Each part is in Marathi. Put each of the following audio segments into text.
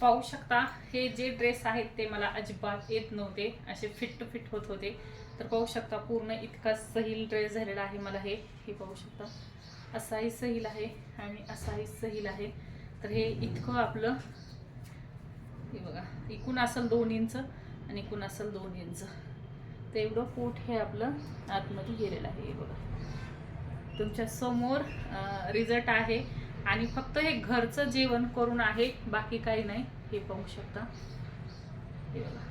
पाहू शकता हे जे ड्रेस आहेत ते मला अजिबात येत नव्हते. असे फिट टू फिट होत होते. तर पाहू शकता पूर्ण इतका सहील ड्रेस झालेला आहे मला हे. हे पाहू शकता. असाही सहील आहे आणि असाही सहील आहे. तर हे इतकं आपलं हे बघा इकून असेल दोन इंच आणि इकून असेल दोन इंच तर एवढं पोट हे आपलं आतमध्ये गेलेलं आहे हे बघा. तुमच्यासमोर रिझल्ट आहे. आणि फक्त हे घरचं जेवण करून आहे बाकी काही नाही हे पाहू शकता. हे बघा.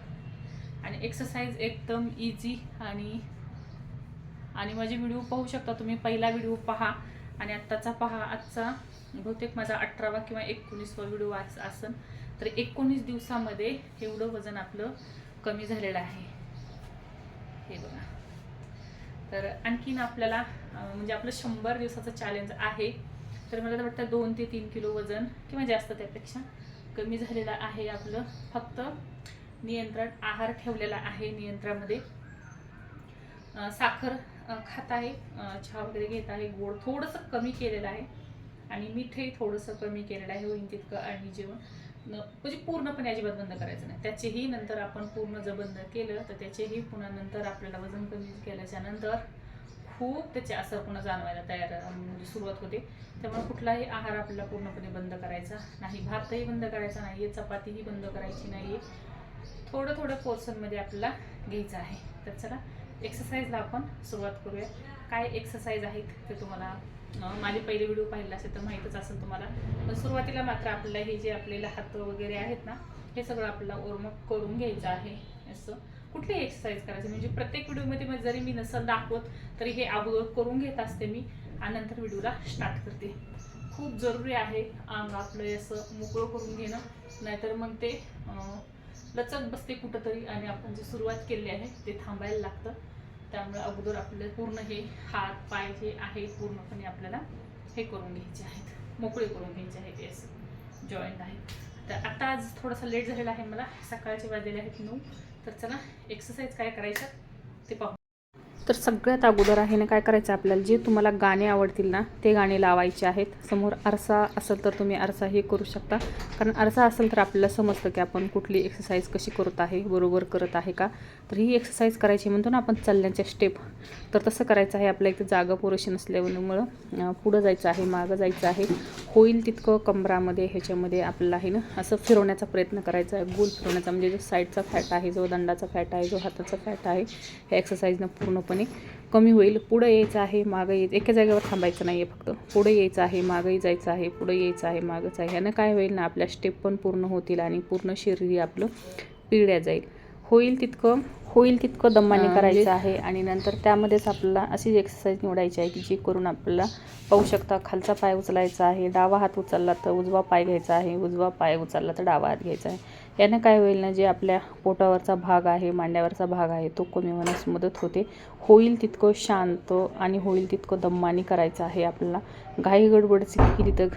आणि एक्सरसाइज एकदम इझी आणि आणि माझे व्हिडिओ पाहू शकता तुम्ही. पहिला व्हिडिओ पहा आणि आत्ताचा पहा. आजचा बहुतेक माझा अठरावा किंवा एकोणीसवा व्हिडिओ आज असन. तर एकोणीस दिवसामध्ये एवढं वजन आपलं कमी झालेलं आहे. हे बघा. तर आणखीन आपल्याला म्हणजे आपलं शंभर दिवसाचं चॅलेंज आहे. तर मला तर वाटतं दोन ते तीन किलो वजन किंवा जास्त त्यापेक्षा कमी झालेलं आहे आपलं. फक्त नियंत्रण आहार ठेवलेला आहे नियंत्रणामध्ये. साखर खात आहे. चहा वगैरे घेत आहे. गोड थोडंसं कमी केलेलं आहे. आणि मीठही थोडंसं कमी केलेलं आहे. होईन तितकं आणि जेवण म्हणजे पूर्णपणे अजिबात बंद करायचं नाही. त्याचेही नंतर आपण पूर्ण जर बंद केलं तर त्याचेही पुन्हा नंतर आपल्याला वजन कमी केल्याच्यानंतर खूप त्याचे असर पुन्हा जाणवायला तयार म्हणजे सुरुवात होते. त्यामुळे कुठलाही आहार आपल्याला पूर्णपणे बंद करायचा नाही. भातही बंद करायचा नाही आहे चपातीही बंद करायची नाही. आहे थोडं थोडं पोर्शनमध्ये आपल्याला घ्यायचं आहे. तर चला एक्सरसाइजला आपण सुरुवात करूया. काय एक्सरसाइज आहेत ते तुम्हाला माझे पहिले व्हिडिओ पाहिला असेल तर माहीतच असेल तुम्हाला. पण सुरुवातीला मात्र आपल्याला हे जे आपल्याला हात वगैरे आहेत ना हे सगळं आपल्याला वॉर्मअप करून घ्यायचं आहे. असं. कुठली एक्सरसाइज करायची? म्हणजे प्रत्येक व्हिडिओमध्ये जरी मी नसल दाखवत तरी हे अगोदर करून घेत असते मी आणि नंतर व्हिडिओला स्टार्ट करते. खूप जरुरी आहे अंग आपलं असं मोकळं करून घेणं. नाहीतर मग ते लचक बसते कुठंतरी आणि आपण जी सुरुवात केली आहे ते थांबायला लागतं. त्यामुळे अगोदर आपलं पूर्ण हे हात पाय जे आहे पूर्णपणे आपल्याला हे करून घ्यायचे आहेत. मोकळे करून घ्यायचे आहेत असं जॉईंट आहे तर आता आज थोडासा लेट झालेला आहे मला. सकाळचे वाजलेले आहेत नऊ. तर चला एक्सरसाइज काय करायचं ते पाहू. तर सगळ्यात अगोदर आहे ना काय करायचं आपल्याला? जे तुम्हाला गाणे आवडतील ना ते गाणे लावायचे आहेत. समोर आरसा असेल तर तुम्ही आरसा हे करू शकता. कारण आरसा असेल तर आपल्याला समजतं की आपण कुठली एक्सरसाइज कशी करत आहे बरोबर करत आहे का? तर ही एक्सरसाइज करायची म्हणतो ना आपण चालण्याच्या स्टेप तर तसं करायचं आहे आपल्या इथे जागा पुरेशी नसल्यामुळं पुढं जायचं आहे मागं जायचं आहे. होईल तितकं कमरामध्ये ह्याच्यामध्ये आपल्याला आहे ना असं फिरवण्याचा प्रयत्न करायचा आहे. गोल फिरवण्याचा म्हणजे जो साईडचा फॅट आहे जो दंडाचा फॅट आहे जो हाताचा फॅट आहे ह्या एक्सरसाइजनं पूर्णपणे कमी होईल. पुढं यायचं आहे मागं यायचं एका जागेवर थांबायचं नाही आहे फक्त. पुढे यायचं आहे मागंही जायचं आहे पुढं यायचं आहे मागंच आहे. ह्यानं काय होईल ना आपल्या स्टेप पण पूर्ण होतील आणि पूर्ण शरीर आपलं पिळल्या जाईल. होईल तितकं होईल तितकं दमाने करायचं आहे. आणि नंतर त्यामध्येच आपल्याला अशी एक्सरसाइज निवडायची आहे की जी करून आपल्याला पाहू शकता खालचा पाय उचलायचा आहे डावा हात उचलला तर उजवा पाय घ्यायचा आहे उजवा पाय उचलला तर डावा हात घ्यायचा आहे. यानं काय होईल ना जे आपल्या पोटावरचा भाग आहे मांड्यावरचा भाग आहे तो कमी होण्यास मदत होते. होईल तितकं शांत आणि होईल तितकं दम्मानी करायचं आहे. आपल्याला घाई गडबडची केली तर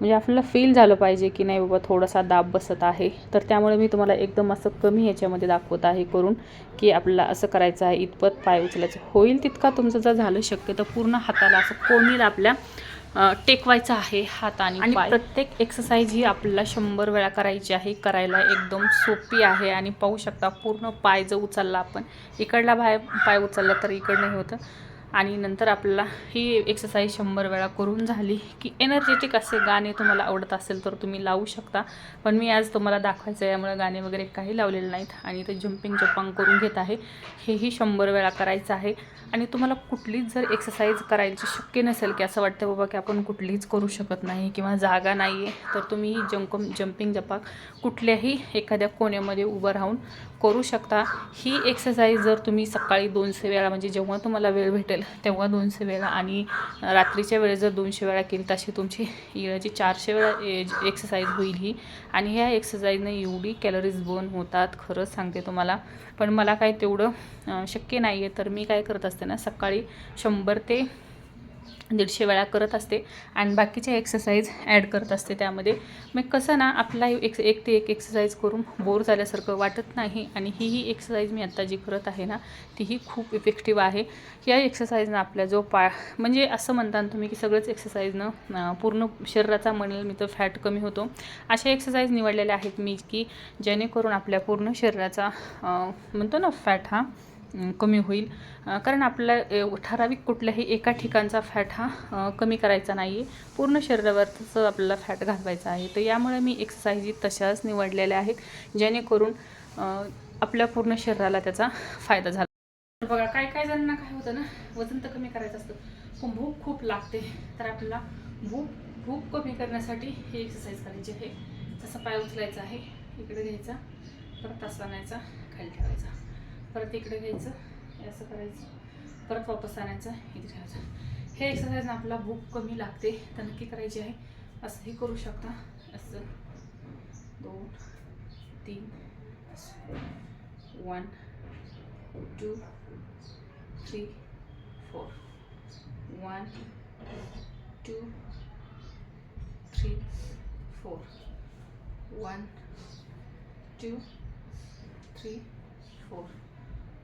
म्हणजे आपल्याला फील झालं पाहिजे की नाही बाबा थोडासा दाब बसत आहे. तर त्यामुळे मी तुम्हाला एकदम असं कमी ह्याच्यामध्ये दाखवत आहे करून की आपल्याला असं करायचं आहे इतपत पाय उचलायचं. होईल तितका तुमचं जर झालं शक्य तर पूर्ण हाताला असं कोणीला आपल्या टेकवायचं आहे हात आणि प्रत्येक एक्सरसाइज ही आपल्याला शंभर वेळा करायची आहे. करायला एकदम सोपी आहे आणि पाहू शकता पूर्ण पाय जर उचलला आपण इकडला पाय पाय उचलला तर इकडनं हे होतं. आणि नंतर आपल्याला ही एक्सरसाइज शंभर वेळा करून झाली की एनर्जेटिक असे गाणे तुम्हाला आवडत असेल तर तुम्ही लावू शकता. पण मी आज तुम्हाला दाखवायचं आहे यामुळे गाणे वगैरे काही लावलेले नाहीत आणि ते जम्पिंग जपांग करून घेत आहे. हेही शंभर वेळा करायचं आहे. आणि तुम्हाला कुठलीच जर एक्सरसाइज करायची शक्य नसेल की असं वाटतं बाबा की आपण कुठलीच करू शकत नाही किंवा जागा नाही आहे तर तुम्ही ही जंकम जम्पिंग जपाक कुठल्याही एखाद्या कोण्यामध्ये उभं राहून करू शकता. ही एक्सरसाइज जर तुम्ही सकाळी दोनशे वेळा म्हणजे जेव्हा तुम्हाला वेळ भेटेल तेव्हा दोनशे वेळा. आणि रात्रीच्या वेळेस जर दोनशे वेळा केली तशी तुमची इळाची चारशे वेळा एक्सरसाइज होईल ही. आणि ह्या एक्सरसाइजने एवढी कॅलरीज बर्न होतात खरंच सांगते तुम्हाला. पण मला काय तेवढं शक्य नाही आहे तर मी काय करत असते ना सकाळी शंभर ते दीडशे वेळा करत असते आणि बाकीचे एक्सरसाइज ॲड करत असते त्यामध्ये. मग कसं ना आपला एक एक ते एक एक्सरसाइज करून बोर झाल्यासारखं वाटत नाही आणि ही ही एक्सरसाइज मी आत्ता जी करत आहे ना तीही खूप इफेक्टिव्ह आहे. या एक्सरसाइजनं आपल्या जो पा म्हणजे असं म्हणता तुम्ही की सगळंच एक्सरसाइजनं पूर्ण शरीराचा म्हणेल मी तर फॅट कमी होतो. अशा एक्सरसाइज निवडलेल्या आहेत मी की जेणेकरून आपल्या पूर्ण शरीराचा म्हणतो ना फॅट हा कमी होईल. कारण आपला ठराविक कुठल्याही एका ठिकाणचा फॅट हा कमी करायचा नाही आहे पूर्ण शरीरावरच आपल्याला फॅट घालवायचा आहे. तर यामुळे मी एक्सरसाइजी तशाच निवडलेल्या आहेत जेणेकरून आपल्या पूर्ण शरीराला त्याचा फायदा झाला. तर बघा काय काय जणांना काय होतं ना वजन तर कमी करायचं असतं पण भूक खूप लागते. तर आपल्याला भूक भूक कमी करण्यासाठी ही एक्सरसाइज करायची आहे. तसा पाय उचलायचा आहे. इकडे घ्यायचा परत असं आणायचा खाली ठेवायचा. परत इकडे घ्यायचं असं करायचं. परत वापस आणायचं इथे ठेवायचं. हे एक्सरसाइज आपला भूक कमी लागते तर नक्की करायची आहे. असंही करू शकता. असं. दोन तीन one two three four one two three four one two three four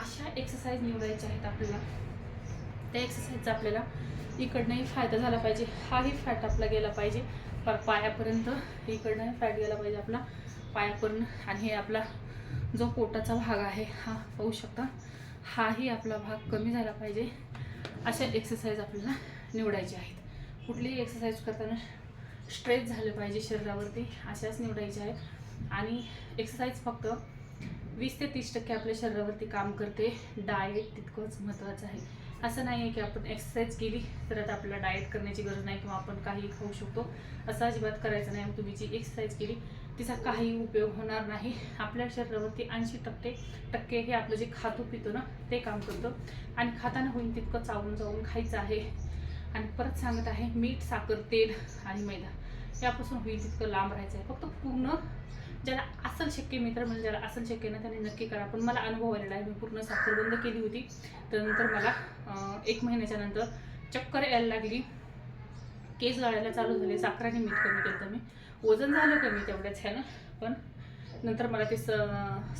अशा एक्सरसाइज निवडायच्या आहेत आपल्याला. त्या एक्सरसाइजचा आपल्याला इकडनंही फायदा झाला पाहिजे. हाही फॅट आपला गेला पाहिजे. पर पायापर्यंत इकडनंही फॅट गेला पाहिजे आपला. पायापर्यंत आणि हे आपला जो पोटाचा भाग आहे हा पाहू शकता. हाही आपला भाग कमी झाला पाहिजे. अशा एक्सरसाइज आपल्याला निवडायचे आहेत. कुठलीही एक्सरसाइज करताना स्ट्रेच झालं पाहिजे शरीरावरती. अशाच निवडायच्या आहेत. आणि एक्सरसाइज फक्त वीस ते तीस टक्के आपल्या शरीरावरती काम करते. डाएट तितकंच महत्त्वाचं आहे. असं नाही आहे की आपण एक्सरसाइज केली तर आता आपल्याला डाएट करण्याची गरज नाही किंवा आपण काही खाऊ शकतो. असं अजिबात करायचं नाही. तुम्ही जी एक्सरसाइज केली तिचा काही उपयोग होणार नाही. आपल्या शरीरावरती ऐंशी टक्के टक्के हे आपलं जे खातो पितो ना ते काम करतो. आणि खाताना होईल तितकं चावून चावून खायचं आहे. आणि परत सांगत आहे मीठ साखर तेल आणि मैदा यापासून होईल तितकं लांब राहायचं आहे. फक्त पूर्ण ज्याला असल शक्य मित्र म्हणजे ज्याला असल शक्य ना त्याने नक्की करा. पण मला अनुभव आलेला आहे. मी पूर्ण साखर बंद केली होती. त्यानंतर मला एक महिन्याच्या नंतर चक्कर यायला लागली. केस गाळायला चालू झाले. साखराने मीठ कमी केलं तर मी. वजन झालं कमी तेवढ्याच ह्यानं. पण नंतर मला ते स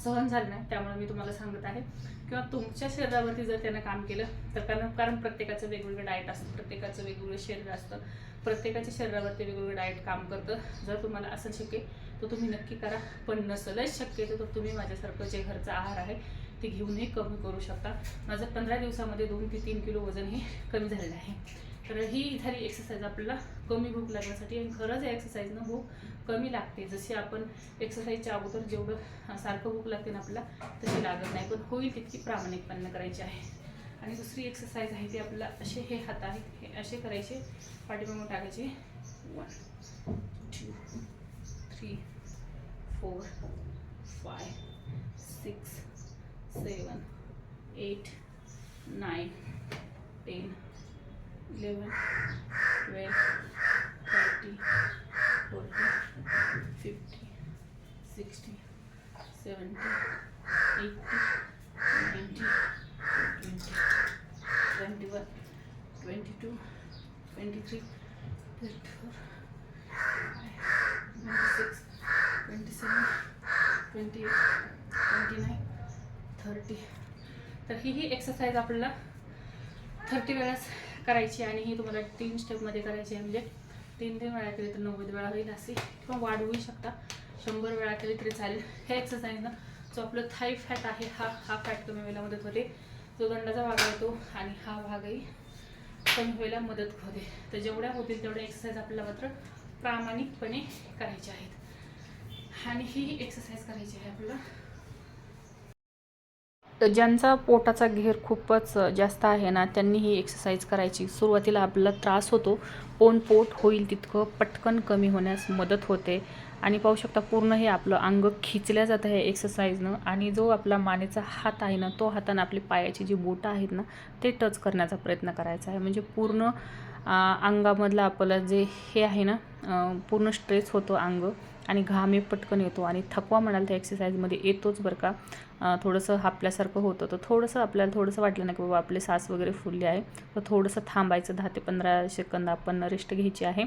सहन झालं नाही. त्यामुळे मी तुम्हाला सांगत आहे. किंवा तुमच्या शरीरावरती जर त्यानं काम केलं तर कारण कारण प्रत्येकाचं वेगवेगळं डाएट असतं. प्रत्येकाचं वेगवेगळं शरीर असतं. प्रत्येकाच्या शरीरावरती वेगवेगळं डाएट काम करतं. जर तुम्हाला असं शक्य तर तुम्ही नक्की करा. पण नसलंच शक्यतो तर तुम्ही माझ्यासारखं जे घरचा आहार आहे ते घेऊनही कमी करू शकता. माझं पंधरा दिवसामध्ये दोन ते तीन किलो वजन हे कमी झालेलं आहे. तर ही झाली एक्सरसाइज आपल्याला. कमी भूक लागण्यासाठी आणि खरंच या एक्सरसाइजनं भूक कमी लागते. जशी आपण एक्सरसाइजच्या अगोदर जेवढं सारखं भूक लागते ना आपल्याला तशी लागत नाही. पण होईल तितकी प्रामाणिकपणे करायची आहे. आणि दुसरी एक्सरसाइज आहे ती आपल्याला असे हे हात आहेत हे असे करायचे. पाठीमागून टाकायचे. One two three, four, five, six, seven, eight, nine, ten, eleven, twelve, thirty, forty, fifty, sixty, seventy, eighty, ninety, twenty, twenty-one, twenty-two, twenty-three, twenty-four, twenty-five. Twenty six twenty seven twenty eight twenty nine thirty तर ही ही एक्सरसाइज आपल्याला थर्टी वेळाच करायची आणि ही तुम्हाला तीन स्टेपमध्ये करायची आहे. म्हणजे तीन तीन वेळा केली तर नव्वद वेळा होईल असे किंवा वाढवूही शकता. शंभर वेळा केली तरी चालेल. ह्या एक्सरसाइजनं जो आपलं थाई फॅट आहे हा हा फॅट कमी व्हायला मदत होते. जो दंडाचा भाग आहे तो आणि हा भागही कमी व्हायला मदत होते. तर जेवढ्या होतील तेवढ्या एक्सरसाइज आपल्याला मात्र प्रामाणिकपणे करायचे आहेत. आणि ही एक्सरसाइज करायची आहे आपल्याला. ज्यांचा पोटाचा घेर खूपच जास्त आहे ना त्यांनी ही एक्सरसाइज करायची. सुरुवातीला आपला त्रास होतो पण पोट होईल तितकं पटकन कमी होण्यास मदत होते. आणि पाहू शकता पूर्ण हे आपलं अंग खिचल्या जातं आहे एक्सरसाइजनं आणि जो आपला मानेचा हात आहे ना तो हातानं आपली पायाची जी बोटं आहेत ना ते टच करण्याचा प्रयत्न करायचा आहे. म्हणजे पूर्ण अंगामधलं आपलं जे हे आहे ना पूर्ण स्ट्रेच होतो अंग आणि घामे पटकन येतो आणि थकवा म्हणाल त्या एक्सरसाइजमध्ये येतोच बरं का. थोडंसं हापल्यासारखं होतं. तर थोडंसं आपल्याला थोडंसं वाटलं ना की बाबा आपले सास वगैरे फुलले आहे. तर थोडंसं थांबायचं. दहा ते पंधरा सेकंद आपण रेस्ट घ्यायची आहे.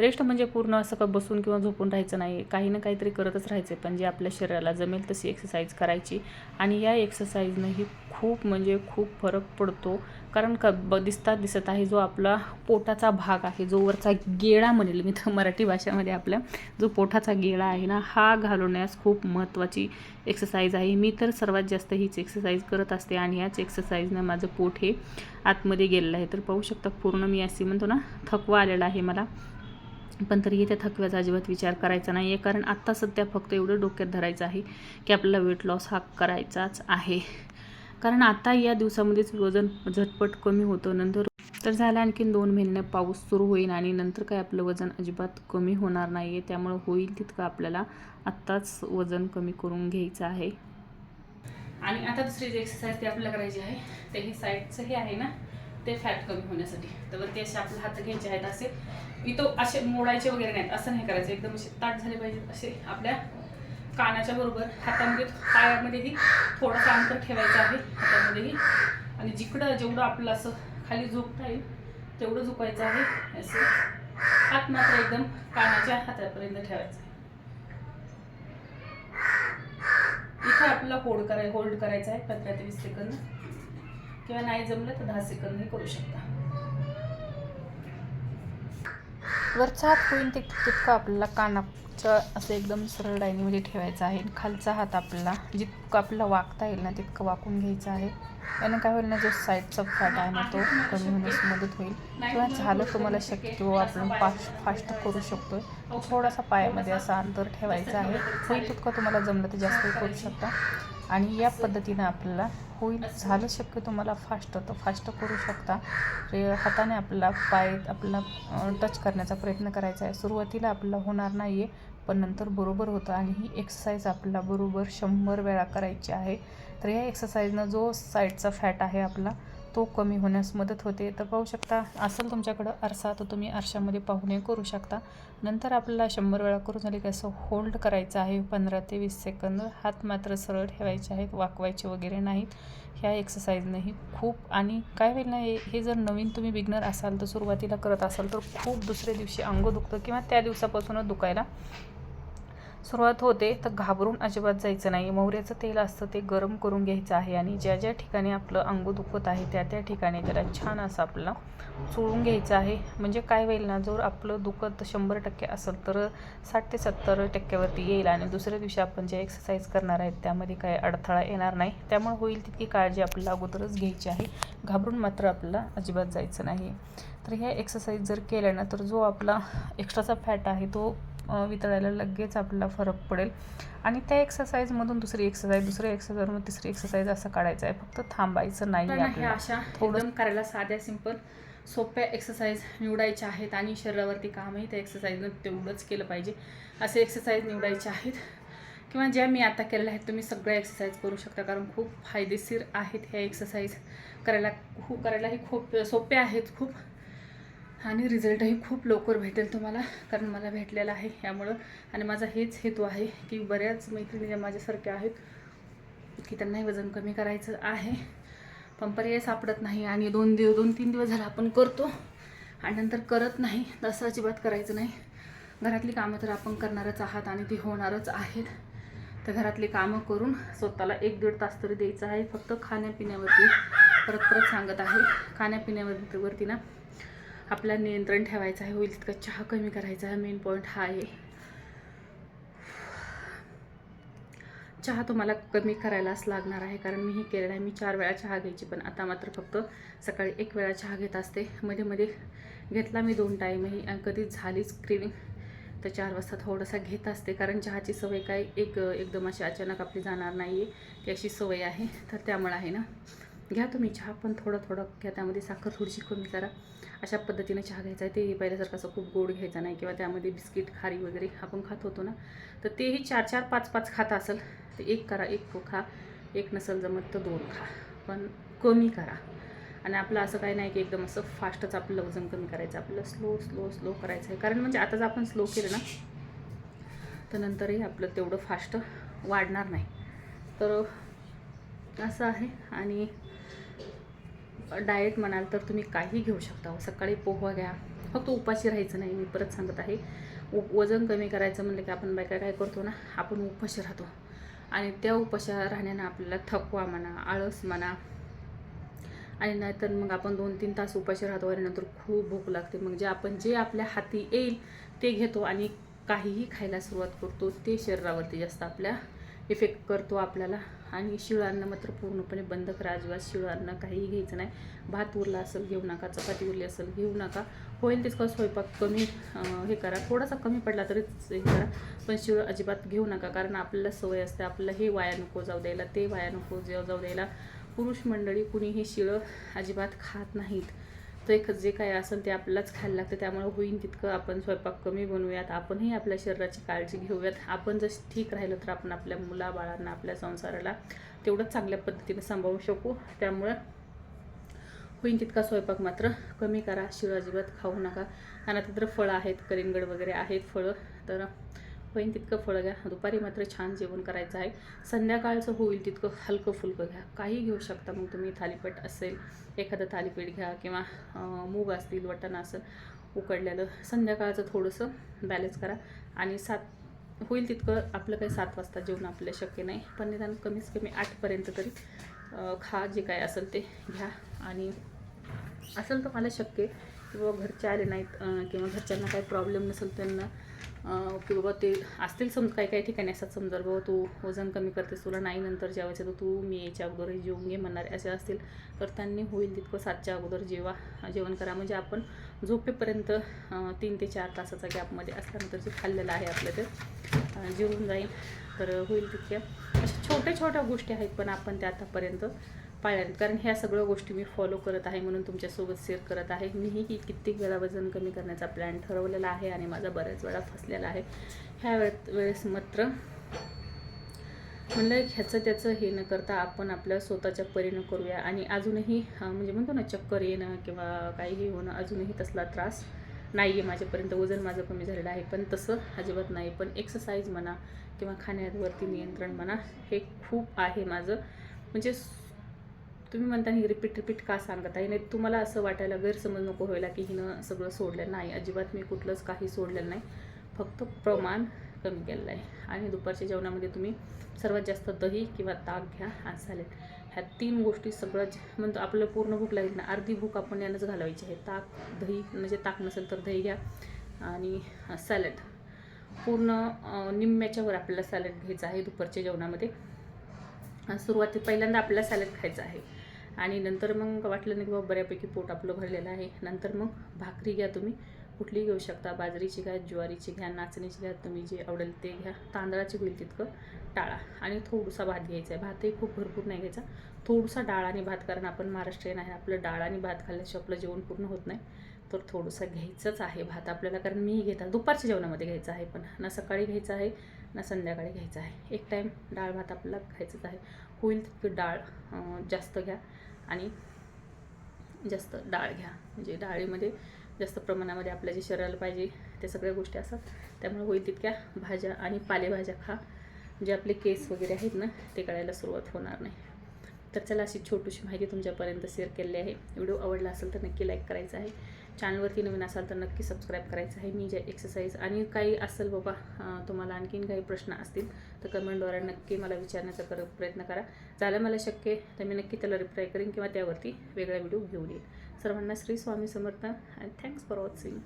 रेस्ट म्हणजे पूर्ण असं का बसून किंवा झोपून राहायचं नाही. काही ना काहीतरी करतच राहायचं पण जे आपल्या शरीराला जमेल तशी एक्सरसाइज करायची. आणि या एक्सरसाइजनंही खूप म्हणजे खूप फरक पडतो. कारण क ब दिसतात दिसत आहे जो आपला पोटाचा भाग आहे जो वरचा गेळा म्हणेल मी तर मराठी भाषेमध्ये आपल्या जो पोटाचा गेळा आहे ना हा घालवण्यास खूप महत्त्वाची एक्सरसाइज आहे. मी तर सर्वात जास्त हीच एक्सरसाइज करत असते आणि याच एक्सरसाइजनं माझं पोट हे आतमध्ये गेलेलं आहे. तर पाहू शकता पूर्ण मी असे म्हणतो ना थकवा आलेला आहे मला. पण तरीही त्या थकव्याचा अजिबात विचार करायचा नाही आहे कारण आत्ता सध्या फक्त एवढं डोक्यात धरायचं आहे की आपल्याला वेट लॉस हा करायचाच आहे. कारण आता या दिवसामध्येच वजन झटपट कमी होतं. नंतर तर झालं आणखीन दोन महिने पाऊस सुरू होईल आणि नंतर काय आपलं वजन अजिबात कमी होणार नाही आहे त्यामुळं होईल तितकं आपल्याला आत्ताच वजन कमी करून घ्यायचं आहे. आणि आता दुसरी जी एक्सरसाइज ती आपल्याला करायची आहे ते हे साईडचं हे आहे ना ते फॅट कमी होण्यासाठी. तर वरती असे आपले हात घ्यायचे आहेत असे. इथं असे मोडायचे वगैरे नाहीत असं नाही करायचं. एकदम असे ताट झाले पाहिजेत असे आपल्या कानाच्या बरोबर हातामध्ये पायामध्येही थोडंसं अंतर ठेवायचं आहे हातामध्येही. आणि जिकडं जेवढं आपलं असं खाली झोपता येईल तेवढं झोपायचं आहे. असं हात मात्र एकदम कानाच्या हातापर्यंत ठेवायचं आहे. इथे आपला होल्ड कराय होल्ड करायचा आहे पंधरा ते वीस सेकंद. किंवा नाही जमलं तर दहा सेकंदही करू शकता. वरचा हात होईल ते तितकं आपल्याला कानाचं असं एकदम सरळ लाईनीमध्ये ठेवायचं आहे. खालचा हात आपल्याला जितकं आपल्याला वाकता येईल ना तितकं वाकून घ्यायचं आहे. यानं काय होईल ना जो साईडचा फॅट आहे ना तो कमी होण्यास मदत होईल. किंवा झालं तुम्हाला शक्य हो, आपण फास्ट फास्ट करू शकतो थोडासा पायामध्ये असा अंतर ठेवायचा आहे. होईल तितकं तुम्हाला जमलं तर जास्त करू शकता. आणि या पद्धतीनं आपल्याला होईल झालं शक्य तुम्हाला फास्ट तर फास्ट करू शकता. हाताने आपल्याला पाय आपल्याला टच करण्याचा प्रयत्न करायचा आहे सुरुवातीला आपल्याला होणार नाही आहे पण नंतर बरोबर होतं. आणि ही एक्सरसाइज आपल्याला बरोबर शंभर वेळा करायची आहे. तर या एक्सरसाइजनं जो साईडचा फॅट आहे आपला तो कमी होण्यास मदत होते. तर पाहू शकता असेल तुमच्याकडं आरसा तर तुम्ही आरशामध्ये पाहुणे करू शकता. नंतर आपल्याला शंभर वेळा करून झाले की असं होल्ड करायचं आहे. पंधरा ते वीस सेकंद हात मात्र सरळ ठेवायचे आहेत वाकवायचे वगैरे नाहीत. ह्या एक्सरसाइजनंही खूप आणि काय होईल ना हे हे जर नवीन तुम्ही बिगनर असाल तर सुरुवातीला करत असाल तर खूप दुसऱ्या दिवशी अंग दुखतं किंवा त्या दिवसापासूनच दुखायला सुरुवात होते तर घाबरून अजिबात जायचं नाही. मोहऱ्याचं तेल असतं ते गरम करून घ्यायचं आहे आणि ज्या ज्या ठिकाणी आपलं अंग दुखत आहे त्या त्या ठिकाणी त्याला छान असं आपलं चोळून घ्यायचं आहे. म्हणजे काय होईल ना जर आपलं दुखत शंभर टक्के असेल तर साठ ते सत्तर टक्क्यावरती येईल आणि दुसऱ्या दिवशी आपण जे एक्सरसाइज करणार आहेत त्यामध्ये काय अडथळा येणार नाही. त्यामुळे होईल तितकी काळजी आपल्याला अगोदरच घ्यायची आहे. घाबरून मात्र आपल्याला अजिबात जायचं नाही. तर ह्या एक्सरसाइज जर केल्या ना तर जो आपला एक्स्ट्राचा फॅट आहे तो वितळायला लगेच आपल्याला फरक पडेल. आणि त्या एक्सरसाइजमधून दुसरी एक्सरसाइज दुसऱ्या एक्सरसाइजमधून तिसरी एक्सरसाइज असं काढायचं आहे. फक्त थांबायचं नाही अशा थोडं- एकदम करायला साध्या सिंपल सोप्या एक्सरसाइज निवडायच्या आहेत आणि शरीरावरती कामही त्या एक्सरसाइजनं तेवढंच केलं पाहिजे. असे एक्सरसाइज निवडायचे आहेत. किंवा ज्या मी आता केलेल्या आहेत तुम्ही सगळ्या एक्सरसाइज करू शकता. कारण खूप फायदेशीर आहेत ह्या एक्सरसाइज करायला खूप करायलाही खूप सोप्या आहेत खूप आणि रिझल्टही खूप लवकर भेटेल तुम्हाला कारण मला भेटलेला आहे यामुळं. आणि माझा हेच हेतू आहे की बऱ्याच मैत्रिणी ज्या माझ्यासारख्या आहेत की त्यांनाही वजन कमी करायचं आहे. पण पर्याय सापडत नाही आणि दोन दिवस दोन तीन दिवस झाला आपण करतो आणि नंतर करत नाही तसं अजिबात करायचं नाही. घरातली कामं तर आपण करणारच आहात आणि ती होणारच आहेत. तर घरातली कामं करून स्वतःला एक दीड तास तरी द्यायचं आहे. फक्त खाण्यापिण्यावरती परत परत सांगत आहे. खाण्यापिण्यावरती वरती ना. आपला नियंत्रण ठेवायचं आहे होईल तितका चहा कमी करायचा आहे मेन पॉईंट हा आहे. चहा तुम्हाला कमी करायलाच लागणार आहे कारण मी हे केलेलं आहे मी चार वेळा चहा घ्यायची पण आता मात्र फक्त सकाळी एक वेळा चहा घेत असते. मध्ये मध्ये घेतला मी दोन टाईमही कधी झालीच क्रिविंग तर चार वाजता थोडासा घेत असते कारण चहाची सवय काय एक एकदम अशी अचानक आपली जाणार नाही आहे ती अशी सवय आहे. तर त्यामुळं आहे ना. घ्या तुम्ही चहा पण थोडं थोडं घ्या. त्यामध्ये साखर थोडीशी कमी करा. अशा पद्धतीने चहा घ्यायचा आहे. तेही पहिल्यासारखं असं खूप गोड घ्यायचा नाही किंवा त्यामध्ये बिस्किट खारी वगैरे आपण खात होतो ना. तर तेही चार चार पाच पाच खात असेल तर एक करा एक खा एक नसेल जमत तर दोन खा. पण कमी करा. आणि आपलं असं काही नाही की एकदम असं फास्टच आपलं वजन कमी करायचं आपलं स्लो स्लो स्लो करायचं आहे. कारण म्हणजे आता जर आपण स्लो केलं ना तर नंतरही आपलं तेवढं फास्ट वाढणार नाही. तर असं आहे. आणि डाएट म्हणाल तर तुम्ही काही घेऊ शकता. सकाळी पोहा घ्या. फक्त उपाशी राहायचं नाही मी परत सांगत आहे. उ वजन कमी करायचं म्हणलं की आपण बायका काय करतो ना आपण उपाशी राहतो. आणि त्या उपाशी राहण्यानं आपल्याला थकवा म्हणा आळस म्हणा आणि नाहीतर मग आपण दोन तीन तास उपाशी राहतो आणि नंतर खूप भूक लागते. मग जे आपण जे आपल्या हाती येईल ते घेतो आणि काहीही खायला सुरुवात करतो. ते शरीरावरती जास्त आपल्या इफेक्ट करतो आपल्याला. आणि शिळांना अन्न मात्र पूर्णपणे बंद करा. अजिबात अन्न काहीही घ्यायचं नाही. भात उरला असेल घेऊ नका चपाती उरली असेल घेऊ नका. होईल तितका स्वयंपाक कमी हे करा. थोडासा कमी पडला तरीच हे करा. पण शिळं अजिबात घेऊ नका. कारण आपल्याला सवय असते. आपल्याला हे वाया नको जाऊ द्यायला ते वाया नको जाऊ जाऊ द्यायला. पुरुष मंडळी कुणीही शिळं अजिबात खात नाहीत. तर एक जे काय असेल ते आपल्यालाच खायला लागतं. त्यामुळे होईन तितकं आपण स्वयंपाक कमी बनवूयात. आपणही आपल्या शरीराची काळजी घेऊयात. आपण जर ठीक राहिलं तर आपण आपल्या मुलाबाळांना आपल्या संसाराला तेवढंच चांगल्या पद्धतीने सांभाळू शकू. त्यामुळं होईन तितका स्वयंपाक मात्र. कमी करा. शिळ अजिबात खाऊ नका. आणि आता तर फळं आहेत. कलिंगड वगैरे आहेत फळं. तर होईल तितकं फळं घ्या. दुपारी मात्र छान जेवण करायचं आहे. संध्याकाळचं होईल तितकं हलकं फुलकं घ्या. काही घेऊ शकता मग तुम्ही थालीपीठ असेल एखादं थालीपीठ घ्या किंवा मूग असतील वटाणा असेल उकडलेलं संध्याकाळचं थोडंसं बॅलन्स करा. आणि सात होईल तितकं आपलं काही सात वाजता जेवण आपलं शक्य नाही. पण निदान कमीत कमी आठपर्यंत तरी खा जे काय असेल ते घ्या. आणि असेल तर मला शक्य किंवा घरचे आले नाहीत किंवा घरच्यांना काही प्रॉब्लेम नसेल त्यांना की बाबा ते असतील समज काही काही ठिकाणी असतात समजा बाबा तू वजन कमी करतेस तुला नाही नंतर जेवायचं तर तू मी याच्या अगोदर जेवून घे म्हणणारे असे असतील तर त्यांनी होईल तितकं सातच्या अगोदर जेवा जेवण करा. म्हणजे आपण झोपेपर्यंत तीन ते चार तासाचा गॅपमध्ये असल्यानंतर जे खाल्लेलं आहे आपलं ते जेवून जाईल. तर होईल तितक्या. अशा छोट्या छोट्या गोष्टी आहेत पण आपण त्या आतापर्यंत पाळल्या कारण ह्या सगळ्या गोष्टी मी फॉलो करत आहे म्हणून तुमच्यासोबत शेअर करत आहे. मीही की कित्येक वेळा वजन कमी करण्याचा प्लॅन ठरवलेला आहे आणि माझा बऱ्याच वेळा फसलेला आहे. ह्या वेळेत वेळेस मात्र म्हणलं ह्याचं त्याचं हे न करता आपण आपल्या स्वतःच्या परीनं करूया. आणि अजूनही म्हणजे म्हणतो ना चक्कर येणं किंवा काहीही होणं अजूनही तसला त्रास नाही आहे माझ्यापर्यंत. वजन माझं कमी झालेलं आहे. पण तसं अजिबात नाही. पण एक्सरसाइज म्हणा किंवा खाण्यावरती नियंत्रण म्हणा हे खूप आहे माझं. म्हणजे तुम्ही म्हणता ही रिपीट रिपीट का सांगत आहे? नाही तुम्हाला असं वाटायला गैरसमज नको व्हायला की हिनं सगळं सोडलं नाही. अजिबात मी कुठलंच काही सोडलेलं नाही. फक्त प्रमाण कमी केलेलं आहे. आणि दुपारच्या जेवणामध्ये तुम्ही सर्वात जास्त दही किंवा ताक घ्या आणि सॅलेड ह्या तीन गोष्टी सगळं म्हणतो आपलं पूर्ण भूक लागली ना अर्धी भूक आपण यानंच घालवायची आहे. ताक दही म्हणजे ताक नसेल तर दही घ्या आणि सॅलड पूर्ण निम्म्याच्यावर आपल्याला सॅलड घ्यायचं आहे दुपारच्या जेवणामध्ये. सुरुवाती पहिल्यांदा आपल्याला सॅलड खायचं आहे. आणि नंतर मग वाटलं नाही की बाबा बऱ्यापैकी पोट आपलं भरलेलं आहे. नंतर मग भाकरी घ्या तुम्ही. कुठलीही घेऊ शकता. बाजरीची घ्या ज्वारीची घ्या नाचणीची घ्या तुम्ही जे आवडेल ते घ्या. तांदळाची होईल तितकं टाळा आणि थोडासा भात घ्यायचा आहे. भातही खूप भरपूर नाही घ्यायचा. थोडासा डाळ आणि भात कारण आपण महाराष्ट्रीयन आहे. आपलं डाळ आणि भात खाल्ल्याशिवाय आपलं जेवण पूर्ण होत नाही. तर थोडंसं घ्यायचंच आहे भात आपल्याला. कारण मीही घेता दुपारच्या जेवणामध्ये घ्यायचं आहे. पण ना सकाळी घ्यायचं आहे. ना संध्याकाळी घ्यायचं आहे. एक टाईम डाळ भात आपल्याला खायचंच आहे. होईल तितकी डाळ जास्त घ्या आणि जास्त डाळ घ्या. म्हणजे डाळीमध्ये जास्त प्रमाणामध्ये आपल्या जे शरीराला पाहिजे त्या सगळ्या गोष्टी असतात. त्यामुळे होईल तितक्या भाज्या आणि पालेभाज्या खा. जे आपले केस वगैरे आहेत ना ते कळायला सुरुवात होणार नाही. तर चला अशी छोटीशी माहिती तुमच्यापर्यंत शेअर केलेली आहे. व्हिडिओ आवडला असेल तर नक्की लाईक करायचा आहे. चॅनलवरती नवीन असाल तर नक्की सबस्क्राईब करायचं आहे. मी जे एक्सरसाइज आणि काही असेल बाबा तुम्हाला आणखीन काही प्रश्न असतील तर कमेंटद्वारे नक्की मला विचारण्याचा कर प्रयत्न करा. झालं मला शक्य आहे तर मी नक्की त्याला रिप्लाय करेन किंवा त्यावरती वेगळा व्हिडिओ घेऊन येईल. सर्वांना Shri Swami Samarth and thanks for watching